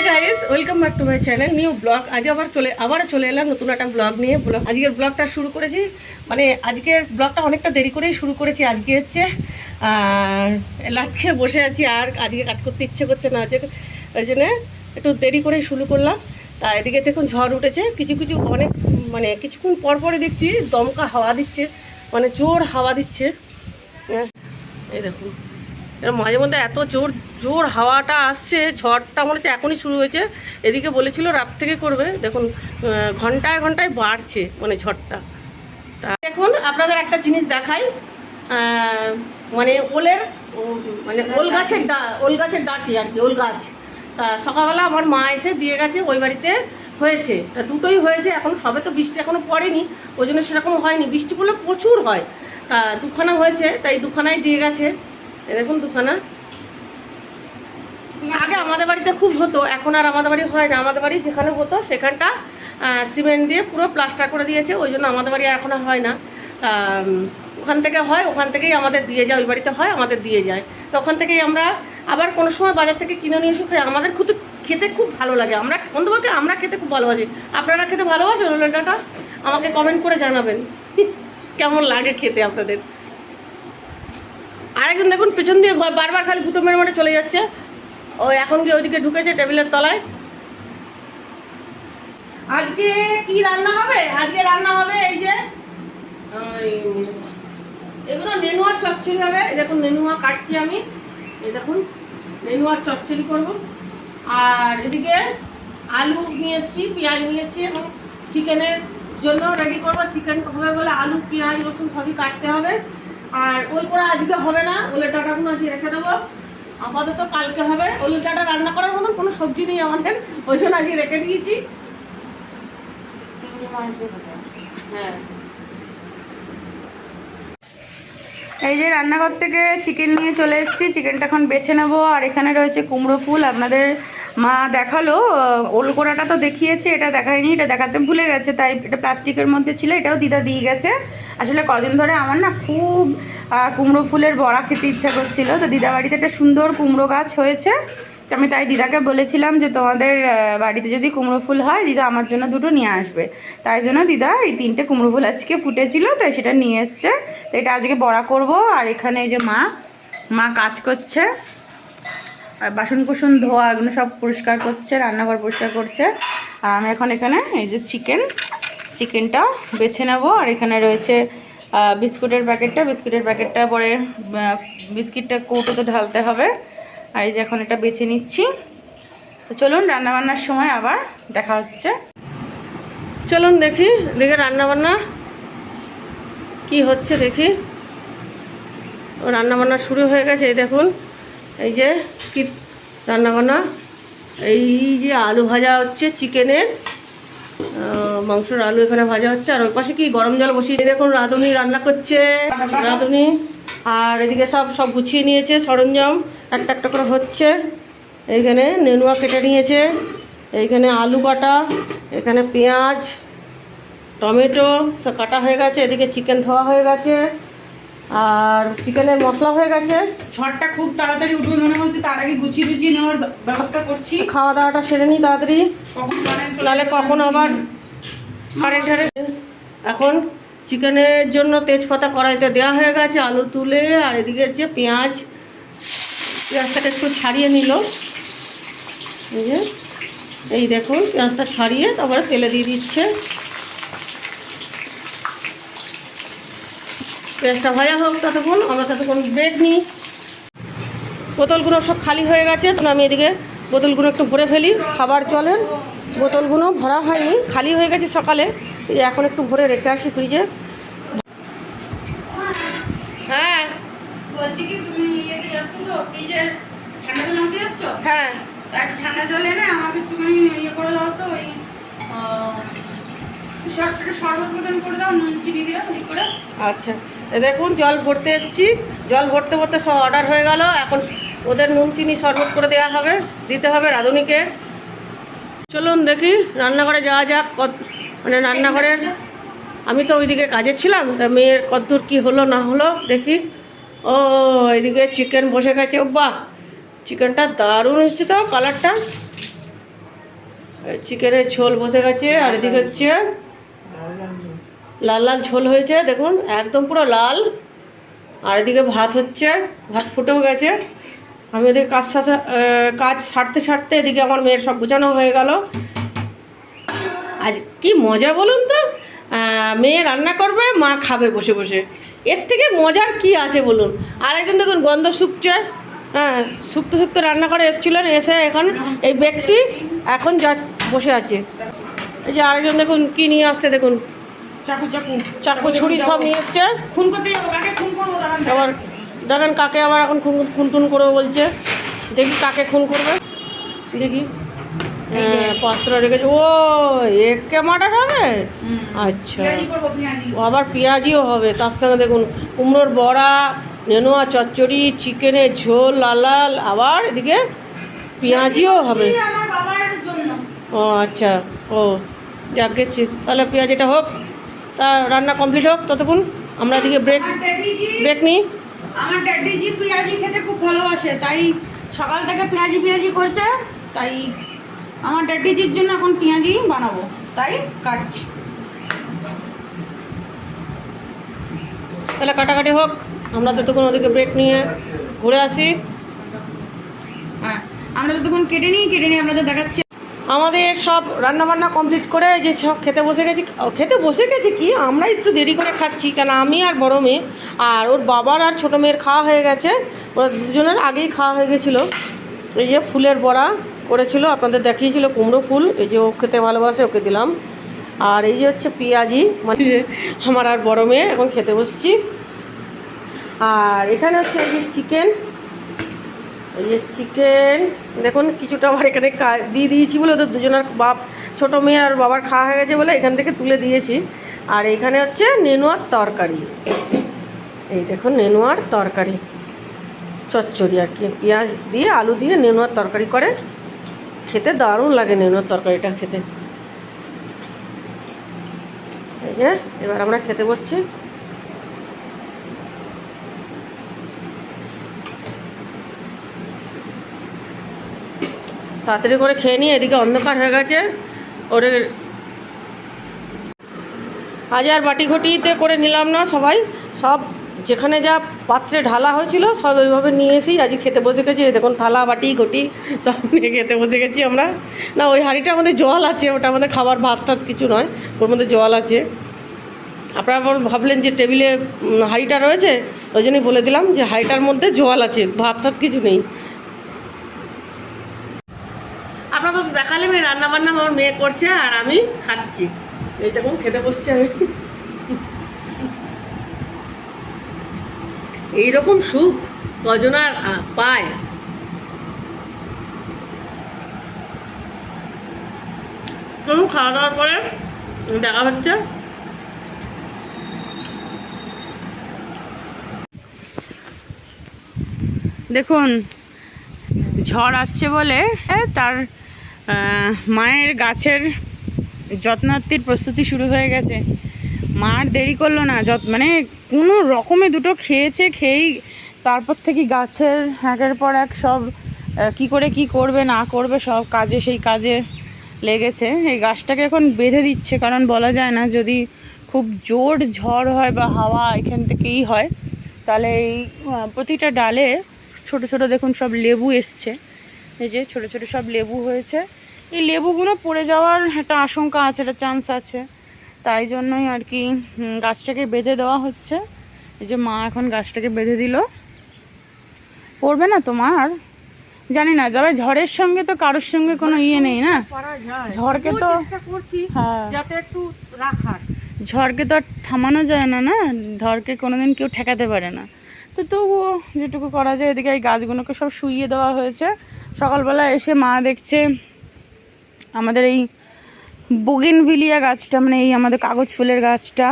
Hi guys welcome back to my channel new blog আজ আবার চলে আবার চলে এলাম নতুন একটা ব্লগ নিয়ে। ব্লগ আজকের ব্লগটা শুরু করেছি মানে আজকের ব্লগটা অনেকটা দেরি করেই শুরু করেছি। আজকে হচ্ছে লাট খেয়ে বসে আছি আর আজকে কাজ করতে ইচ্ছে করছে না হচ্ছে ওই জন্য একটু দেরি করেই শুরু করলাম। তা এদিকে দেখুন ঝড় উঠেছে কিছু কিছু অনেক মানে কিছুক্ষণ পর পরে দেখছি দমকা হাওয়া দিচ্ছে মানে জোর হাওয়া দিচ্ছে। হ্যাঁ, এই দেখুন। মাঝে মধ্যে এত জোর জোর হাওয়াটা আসছে, ঝড়টা মনে হচ্ছে এখনই শুরু হয়েছে। এদিকে বলেছিল রাত থেকে করবে, দেখুন ঘন্টায় ঘন্টায় বাড়ছে মানে ঝড়টা। তা দেখুন, আপনাদের একটা জিনিস দেখাই। মানে ওলের মানে ওল গাছের ডা, ওল গাছের ডাঁটি আর কি, ওল গাছ। তা সকালবেলা আমার মা এসে দিয়ে গেছে, ওই বাড়িতে হয়েছে। তা দুটোই হয়েছে, এখন সবে তো বৃষ্টি এখনও পড়েনি, ওই জন্য সেরকম হয়নি। বৃষ্টি পড়লে প্রচুর হয়। তা দুখানা হয়েছে, তাই দুখানাই দিয়ে গেছে। এ দেখুন দুখানা। আগে আমাদের বাড়িতে খুব হতো, এখন আর আমাদের বাড়ি হয় না। আমাদের বাড়ি যেখানে হতো, সেখানটা সিমেন্ট দিয়ে পুরো প্লাস্টার করে দিয়েছে, ওই জন্য আমাদের বাড়ি এখন হয় না। তা ওখান থেকে হয়, ওখান থেকেই আমাদের দিয়ে যায়, ওই বাড়িতে হয়, আমাদের দিয়ে যায়। তো ওখান থেকেই আমরা আবার কোনো সময় বাজার থেকে কিনে নিয়ে এসে খাই। আমাদের খুব খেতে খুব ভালো লাগে। আমরা অন্তপক্ষে আমরা খেতে খুব ভালোবাসি। আপনারা খেতে ভালোবাসেন ওলাটাটা আমাকে কমেন্ট করে জানাবেন। কেমন লাগে খেতে আপনাদের? আরেকজন দেখুন, পেছন দিয়ে ঘর বারবার খালি গুঁতো মেরে মেরে চলে যাচ্ছে। ও এখন কি ওইদিকে ঢুকেছে টেবিলের তলায়। আজকে কি রান্না হবে? আজকে রান্না হবে এই যে এগুলো নেনুয়ার চচ্চড়ি হবে। দেখুন, নেনুয়া কাটছি আমি। এই দেখুন, নেনুয়ার চচ্চড়ি করব। আর এদিকে আলু নিয়ে এসেছি, পেঁয়াজ নিয়ে এসেছি এবং চিকেনের জন্য রেডি করব। চিকেন হবে বলে আলু, পেঁয়াজ, রসুন সবই কাটতে হবে। আর ওই করে আজকে হবে না, ওলের ডাটাগুলো আজকে রেখে দেবো। আপাতত কালকে হবে। ওলের ডাটা রান্না করার মতন কোনো সবজি নেই আমাদের, ওই জন্য আজকে রেখে দিয়েছি। হ্যাঁ। এই যে রান্নাঘর থেকে চিকেন নিয়ে চলে এসেছি চিকেনটা এখন বেছে নেব। আর এখানে রয়েছে কুমড়ো ফুল। আপনাদের মা দেখাল আহ, ওল কোড়াটা তো দেখিয়েছে এটা দেখায়নি এটা দেখাতে ভুলে গেছে তাই এটা প্লাস্টিকের মধ্যে ছিল এটাও দিদা দিয়ে গেছে। আসলে কদিন ধরে আমার না খুব কুমড়ো ফুলের বড়া খেতে ইচ্ছা করছিল তো দিদা বাড়িতে একটা সুন্দর কুমড়ো গাছ হয়েছে তো আমি তাই দিদাকে বলেছিলাম যে তোমাদের বাড়িতে যদি কুমড়ো ফুল হয় দিদা আমার জন্য দুটো নিয়ে আসবে। তাই জন্য দিদা এই তিনটে কুমড়ো ফুল আজকে ফুটেছিল তাই সেটা নিয়ে এসছে। তো এটা আজকে বড়া করব আর এখানে এই যে মা মা কাজ করছে। আর বাসন কুসন ধোয়া, এগুলো সব পরিষ্কার করছে, রান্নাঘর পরিষ্কার করছে। আর আমি এখন এখানে এই যে চিকেন, চিকেনটা বেছে নেব। আর এখানে রয়েছে বিস্কুটের প্যাকেটটা। বিস্কুটের প্যাকেটটা পরে বিস্কিটটা কৌটোতে ঢালতে হবে। আর এই যে এখন এটা বেছে নিচ্ছি। তো চলুন রান্নাবান্নার সময় আবার দেখা হচ্ছে। চলুন দেখি, দেখে রান্নাবান্না কি হচ্ছে দেখি। ও রান্না বান্না শুরু হয়ে গেছে, এই দেখুন। এই যে কি রান্না বান্না এই যে আলু ভাজা হচ্ছে চিকেনের। মাংসর আলু এখানে ভাজা হচ্ছে। আর ওই পাশে কি গরম জল বসিয়ে দেখুন রাঁধুনি রান্না করছে। রাঁধুনি। আর এদিকে সব সব গুছিয়ে নিয়েছে, সরঞ্জাম। একটা একটা করে হচ্ছে। এইখানে নেনুয়া কেটে নিয়েছে। এইখানে আলু কাটা এখানে পেঁয়াজ। টমেটো। সব কাটা হয়ে গেছে। এদিকে চিকেন ধোয়া হয়ে গেছে। আর চিকেনের মশলা হয়ে গেছে। ঝড়টা খুব তাড়াতাড়ি উঠবে মনে হচ্ছে তার আগে গুছিয়ে গুছিয়ে নেওয়ার ব্যবস্থা করছি। খাওয়া দাওয়াটা সেরে নিই তাড়াতাড়ি। নাহলে কখন আবার কারেন্ট এখন চিকেনের জন্য তেজপাতা কড়াইতে দেওয়া হয়ে গেছে আলু তুলে আর এদিকে হচ্ছে পেঁয়াজ। পেঁয়াজটাকে একটু ছাড়িয়ে নিল। এই যে এই দেখুন পেঁয়াজটা ছাড়িয়ে তারপরে তেলে দিয়ে দিচ্ছে। পেঁয়াজটা ভাজা হোক ততক্ষণ আমরা ততক্ষণ ব্রেক নিই। বোতলগুলো সব খালি হয়ে গেছে তো আমি এদিকে বোতলগুলো একটু ভরে ফেলি। খাবার জলের বোতলগুলো ভরা হয়নি খালি হয়ে গেছে সকালে। এখন একটু ভরে রেখে আসি ফ্রিজে। হ্যাঁ। বলছি কি তুমি যাচ্ছ তো ফ্রিজের ঠান্ডা জল আনতে যাচ্ছ? হ্যাঁ। তা ঠান্ডা জল এনে আমাকে একটুখানি ইয়ে করে দাও তো ওই শর্টটা শরবত মতন করে দাও নুন চিনি দিয়ে করে। আচ্ছা। দেখুন, জল ভরতে এসছি। জল ভরতে ভরতে সব অর্ডার হয়ে গেল। এখন ওদের নুন, চিনি শরবত করে দেওয়া হবে, দিতে হবে রাঁধুনিকে। চলুন দেখি, রান্নাঘরে যাওয়া যাক। কত মানে রান্নাঘরের আমি তো ওইদিকে কাজে ছিলাম, তা মেয়ের কতদূর কী হলো, না হলো, দেখি। ও, এদিকে চিকেন বসে গেছে। বাহ! চিকেনটা দারুণ এসছে তো কালারটা চিকেনের ঝোল বসে গেছে, আর এদিকে হচ্ছে লাল লাল ঝোল হয়েছে, দেখুন, একদম পুরো লাল। আর এদিকে ভাত হচ্ছে, ভাত ফুটেও গেছে। আমি এদিকে কাজ সাথে কাজ সারতে সারতে এদিকে আমার মেয়ের সব বোঝানো হয়ে গেল। আজ কি মজা বলুন তো? মেয়ে রান্না করবে, মা খাবে বসে বসে। এর থেকে মজার কি আছে বলুন? আর একজন দেখুন, গন্ধ শুকছে। হ্যাঁ শুক্তো শুক্তো রান্না করে এসেছিলেন, এসে এখন এই ব্যক্তি এখন যা, বসে আছে। এই যে আরেকজন দেখুন, কি নিয়ে আসছে দেখুন। চাকু চাকু। চাকু ছুরি সব নিয়ে এসছে। খুন করতে যাব কাকে খুন করব? দাঁড়ান আবার দেখেন কাকে আবার এখন খুন খুন টুন করবে বলছে। দেখি কাকে খুন করবে। দেখি। হ্যাঁ পাত্র রেখেছে। ও একে মার্ডার হবে? আচ্ছা। আবার পেঁয়াজিও হবে। তার সঙ্গে দেখুন কুমড়োর বড়া নেনুয়া চচ্চড়ি চিকেনের ঝোল লাল লাল আবার এদিকে পেঁয়াজিও হবে। ও আচ্ছা। ও যাক গেছি। তাহলে পেঁয়াজিটা হোক। তা রান্না কমপ্লিট হোক ততক্ষণ আমরা এদিকে ব্রেক ব্রেক নিই। আমার ড্যাডিজি পেঁয়াজি খেতে খুব ভালোবাসে তাই সকাল থেকে পেঁয়াজি পেঁয়াজি করছে তাই আমার ড্যাডিজির জন্য এখন পেঁয়াজি বানাবো তাই কাটছি। তাহলে কাটাকাটি হোক আমরা ততক্ষণ ওদিকে ব্রেক নিয়ে ঘুরে আসি। হ্যাঁ আমরা ততক্ষণ কেটে নিই কেটে নিয়ে আপনাদের দেখাচ্ছি। আমাদের সব রান্নাবান্না কমপ্লিট করে যে সব খেতে বসে গেছি। খেতে বসে গেছি কি? আমরা একটু দেরি করে খাচ্ছি, কেন আমি আর বড় মেয়ে। আর ওর বাবার আর ছোটো মেয়ের খাওয়া হয়ে গেছে। ওরা দুজনের আগেই খাওয়া হয়ে গেছিল। এই যে ফুলের বড়া করেছিল, আপনাদের দেখিয়েছিল কুমড়ো ফুল। এই যে ও খেতে ভালোবাসে, ওকে দিলাম। আর এই যে হচ্ছে পেঁয়াজি মানে আমার আর বড় মেয়ে, এখন খেতে বসছি। আর এখানে হচ্ছে এই যে চিকেন এই যে চিকেন দেখুন কিছুটা আমার এখানে দিয়ে দিয়েছি বলে ওদের দুজনের বাপ, ছোটো মেয়ে আর বাবার খাওয়া হয়ে গেছে বলে এখান থেকে তুলে দিয়েছি। আর এখানে হচ্ছে নেনুয়ার তরকারি। এই দেখুন নেনুয়ার তরকারি। চচ্চড়ি আর কি, পেঁয়াজ দিয়ে, আলু দিয়ে নেনুয়ার তরকারি করে। খেতে দারুণ লাগে নেনুয়ার তরকারিটা খেতে। এই যে, এবার আমরা খেতে বসছি। তাড়াতাড়ি করে খেয়ে নিয়ে এদিকে অন্ধকার হয়ে গেছে। ওরে আজ আর বাটি ঘটিতে করে নিলাম না সবাই। সব যেখানে যা পাত্রে ঢালা হয়েছিল, সব ওইভাবে নিয়ে এসেই আজ খেতে বসে গেছি। দেখুন, থালা, বাটি, ঘটি, সব নিয়ে খেতে বসে গেছি আমরা। না, ওই হাঁড়িটার মধ্যে জল আছে, ওটা আমাদের খাবার, ভাত, টাত কিছু নয়, ওর মধ্যে জল আছে। আপনারা ভাবলেন যে টেবিলে হাঁড়িটা রয়েছে, ওই জন্যই বলে দিলাম যে হাঁড়িটার মধ্যে জল আছে, ভাত, টাত কিছু নেই আপনারা তো দেখালাম এই রান্না বান্না আমার মেয়ে করছে আর আমি খাচ্ছি। এই দেখুন, খেতে বসছি আমি। এইরকম সুখ কজন আর পায়। খাওয়া দাওয়ার পরে দেখা হচ্ছে। দেখুন, ঝড় আসছে বলে, তার মায়ের গাছের যত্নার্থীর প্রস্তুতি শুরু হয়ে গেছে। মার দেরি করল না, যত মানে কোনো রকমে দুটো খেয়েছে, খেয়েই তারপর থেকে গাছের একের পর এক সব কি করে কি করবে, না করবে, সব কাজে সেই কাজে লেগেছে। এই গাছটাকে এখন বেঁধে দিচ্ছে, কারণ বলা যায় না, যদি খুব জোর ঝড় হয় বা হাওয়া এখান থেকেই হয়, তাহলে এই প্রতিটা ডালে ছোট ছোট দেখুন সব লেবু এসছে। এই যে ছোট ছোট সব লেবু হয়েছে। এই লেবুগুলো পড়ে যাওয়ার একটা আশঙ্কা আছে একটা চান্স আছে। তাই জন্যই আর কি গাছটাকে বেঁধে দেওয়া হচ্ছে। এই যে মা এখন গাছটাকে বেঁধে দিল। পড়বে না তোমার জানি না তবে ঝড়ের সঙ্গে তো কারোর সঙ্গে কোনো ইয়ে নেই না? ঝড়কে তো হ্যাঁ। যাতে একটু রাখার। ঝড়কে তো আর থামানো যায় না না? ঝড়কে কোনোদিন কেউ ঠেকাতে পারে না। তো তবুও যেটুকু করা যায় এদিকে এই গাছগুলোকে সব শুইয়ে দেওয়া হয়েছে। সকালবেলা এসে মা দেখছে আমাদের এই বোগেনভিলিয়া গাছটা মানে এই আমাদের কাগজ ফুলের গাছটা।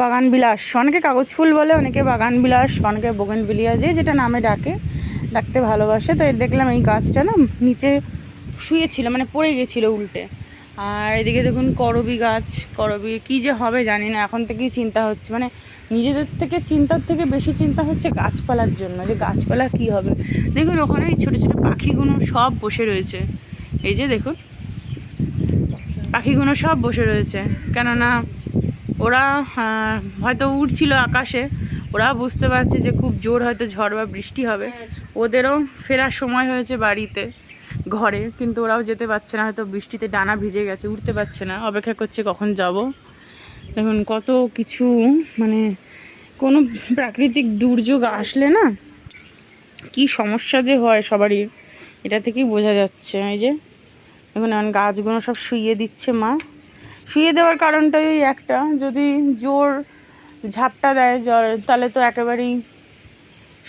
বাগান বিলাস, অনেকে কাগজ ফুল বলে, অনেকে বাগান বিলাস, অনেকে বোগেনভিলিয়া যে যেটা নামে ডাকে, ডাকতে ভালোবাসে। তো দেখলাম এই গাছটা না নিচে শুয়েছিল মানে পড়ে গেছিল উল্টে। আর এদিকে দেখুন করবি গাছ, করবি কি যে হবে জানি না, এখন থেকেই চিন্তা হচ্ছে। মানে নিজেদের থেকে চিন্তার থেকে বেশি চিন্তা হচ্ছে গাছপালার জন্য, যে গাছপালা কি হবে? দেখুন, ওখানে এই ছোটো ছোটো পাখিগুলো সব বসে রয়েছে। এই যে দেখুন পাখিগুলো সব বসে রয়েছে। কেননা ওরা হয়তো উড়ছিল আকাশে, ওরা বুঝতে পারছে যে খুব জোর হয়তো ঝড় বা বৃষ্টি হবে। ওদেরও ফেরার সময় হয়েছে বাড়িতে, ঘরে, কিন্তু ওরাও যেতে পারছে না, হয়তো বৃষ্টিতে ডানা ভিজে গেছে উঠতে পারছে না। অপেক্ষা করছে কখন যাব। দেখুন, কত কিছু মানে কোনো প্রাকৃতিক দুর্যোগ আসলে না, কি সমস্যা যে হয় সবারই, এটা থেকেই বোঝা যাচ্ছে। এই যে এখন এখন গাছগুলো সব শুইয়ে দিচ্ছে মা। শুইয়ে দেওয়ার কারণটাই ওই একটা, যদি জোর ঝাপটা দেয় জল তাহলে তো একেবারেই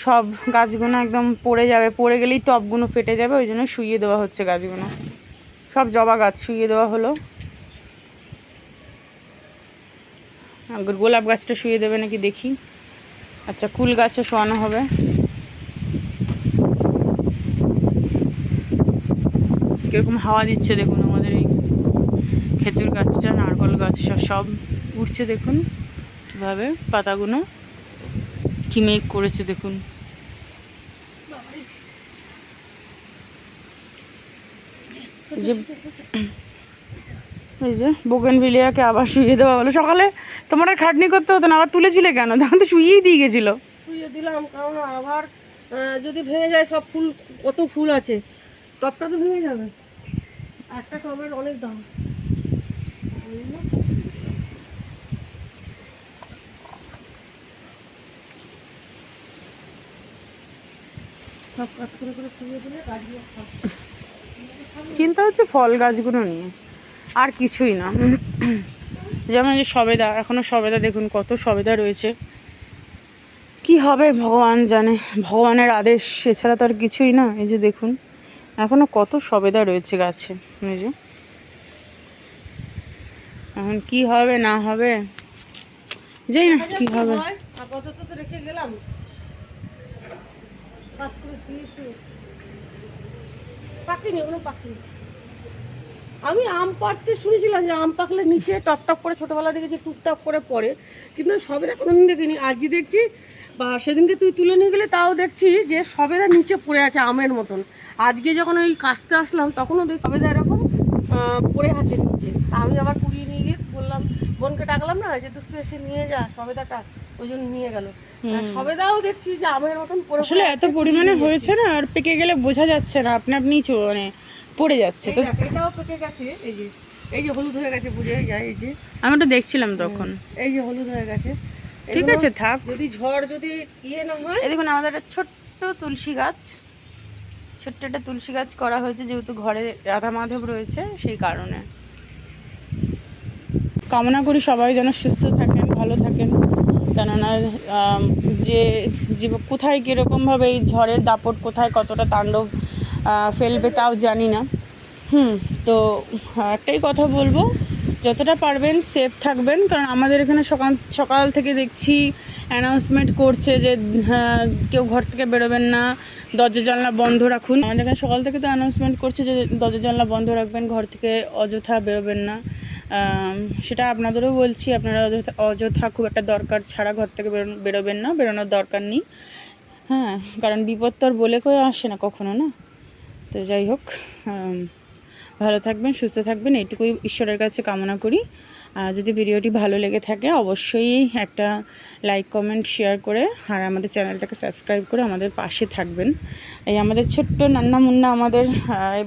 সব গাছগুলো একদম পড়ে যাবে। পড়ে গেলেই টবগুলো ফেটে যাবে, ওই জন্য শুইয়ে দেওয়া হচ্ছে গাছগুলো। সব জবা গাছ শুইয়ে দেওয়া হলো আর গোলাপ গাছটা শুয়ে দেবে নাকি দেখি। আচ্ছা কুল গাছে শোয়ানো হবে। কীরকম হাওয়া দিচ্ছে দেখুন আমাদের এই খেজুর গাছটা, নারকল গাছ, সব সব উঠছে দেখুন। কীভাবে পাতাগুলো কি মেঘ করেছে দেখুন। যে এই যে বোগেন ভিলিয়াকে আবার শুয়ে দেওয়া হলো। সকালে তোমার আর খাটনি করতে হতো না আবার তুলেছিলে কেন? তখন তো শুয়েই দিয়ে গেছিল। শুয়ে দিলাম কারণ আবার যদি ভেঙে যায় সব ফুল কত ফুল আছে। টপটা তো ভেঙে যাবে। একটা টবের অনেক দাম। সব কাজ করে করে দিলে গাছগুলো চিন্তা হচ্ছে ফল গাছগুলো নিয়ে। আর কিছুই না। যেমন যে সবেদা, এখনও সবেদা দেখুন কত সবেদা রয়েছে। কি হবে ভগবান জানে, ভগবানের আদেশ, এছাড়া তো আর কিছুই না। এই যে দেখুন, এখনও কত সবেদা রয়েছে গাছে। এই যে। এখন কি হবে, না হবে? জানি না, কি হবে? আপাতত ওগুলো পাকেনি আমি আম পাড়তে শুনেছিলাম যে আম পাকলে নিচে টপ টপ করে ছোটোবেলা দেখেছি টুকটাপ করে পড়ে কিন্তু সবেদা কোনোদিন দেখিনি। আজই দেখছি বা সেদিনকে তুই তুলে নিয়ে গেলে তাও দেখছি যে সবেদা নিচে পড়ে আছে আমের মতন। আজকে যখন ওই কাস্তে আসলাম তখনও দেখি সবেদা এরকম পড়ে আছে নিচে। তা আমি আবার কুড়িয়ে নিয়ে গিয়ে বললাম বোনকে ডাকলাম না যে দুষ্টু এসে নিয়ে যা সবেদাটা ওই জন্য নিয়ে গেল। সবেদাও দেখছি যে আমের মতন পড়ে আসলে এত পরিমাণে হয়েছে না আর পেকে গেলে বোঝা যাচ্ছে না আপনি আপনি চ- মানে পড়ে যাচ্ছে তো। এটাও পেকে গেছে এই যে এই যে হলুদ হয়ে গেছে বুঝে যায় এই যে। আমি ওটা দেখছিলাম তখন। এই যে হলুদ হয়ে গেছে। ঠিক আছে থাক। যদি ঝড় যদি ইয়ে না হয় এই দেখুন আমাদের একটা ছোট্ট তুলসী গাছ। ছোট্ট একটা তুলসী গাছ করা হয়েছে যেহেতু ঘরে রাধা মাধব রয়েছে সেই কারণে। কামনা করি সবাই যেন সুস্থ থাকেন ভালো থাকেন। কেননা যে জীব কোথায় কীরকমভাবে এই ঝড়ের দাপট কোথায় কতটা তাণ্ডব ফেলবে তাও জানি না। হুম তো আহ, একটাই কথা বলব যতটা পারবেন সেফ থাকবেন কারণ আমাদের এখানে সকাল সকাল থেকে দেখছি অ্যানাউন্সমেন্ট করছে যে হ্যাঁ, কেউ ঘর থেকে বেরোবেন না দরজা জানলা বন্ধ রাখুন। আমাদের এখানে সকাল থেকে তো অ্যানাউন্সমেন্ট করছে যে দরজা জানলা বন্ধ রাখবেন ঘর থেকে অযথা বেরোবেন না। সেটা আপনাদেরও বলছি আপনারা অযথা অযথা খুব একটা দরকার ছাড়া ঘর থেকে বেরো- বেরোবেন না বেরোনোর দরকার নেই। হ্যাঁ কারণ বিপদ তো আর বলে কেউ আসে না কখনো না? তো যাই হোক ভালো থাকবেন, সুস্থ থাকবেন, এইটুকুই ঈশ্বরের কাছে কামনা করি। আর যদি ভিডিওটি ভালো লেগে থাকে, অবশ্যই একটা লাইক, কমেন্ট, শেয়ার করে আর আমাদের চ্যানেলটাকে সাবস্ক্রাইব করে আমাদের পাশে থাকবেন। এই আমাদের ছোট্ট নান্না মুন্না আমাদের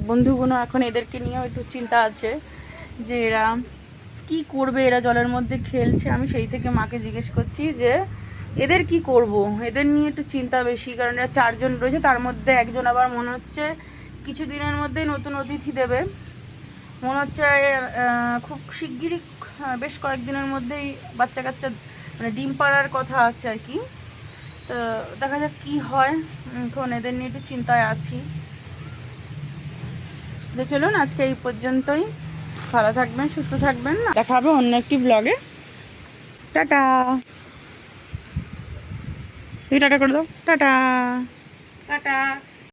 বন্ধুগুলো এখন এদেরকে নিয়েও একটু চিন্তা আছে যে এরা কি করবে, এরা জলের মধ্যে খেলছে। আমি সেই থেকে মাকে জিজ্ঞেস করছি যে, এদের কি করব? এদের নিয়ে একটু চিন্তা বেশি, কারণ এরা চারজন রয়েছে, তার মধ্যে একজন আবার মনে হচ্ছে কিছুদিনের মধ্যেই নতুন অতিথি দেবে। মনে হচ্ছে খুব শিগগিরই বেশ কয়েকদিনের মধ্যেই বাচ্চা কাচ্চা মানে ডিম পাড়ার কথা আছে আর কি। তো দেখা যাক কী হয়। এখন এদের নিয়ে একটু চিন্তায় আছি। তো চলুন, আজকে এই পর্যন্তই। ভালো থাকবেন, সুস্থ থাকবেন। দেখা হবে অন্য একটি ব্লগে টাটা। তুমি টাটা করে দাও। টাটা। টাটা।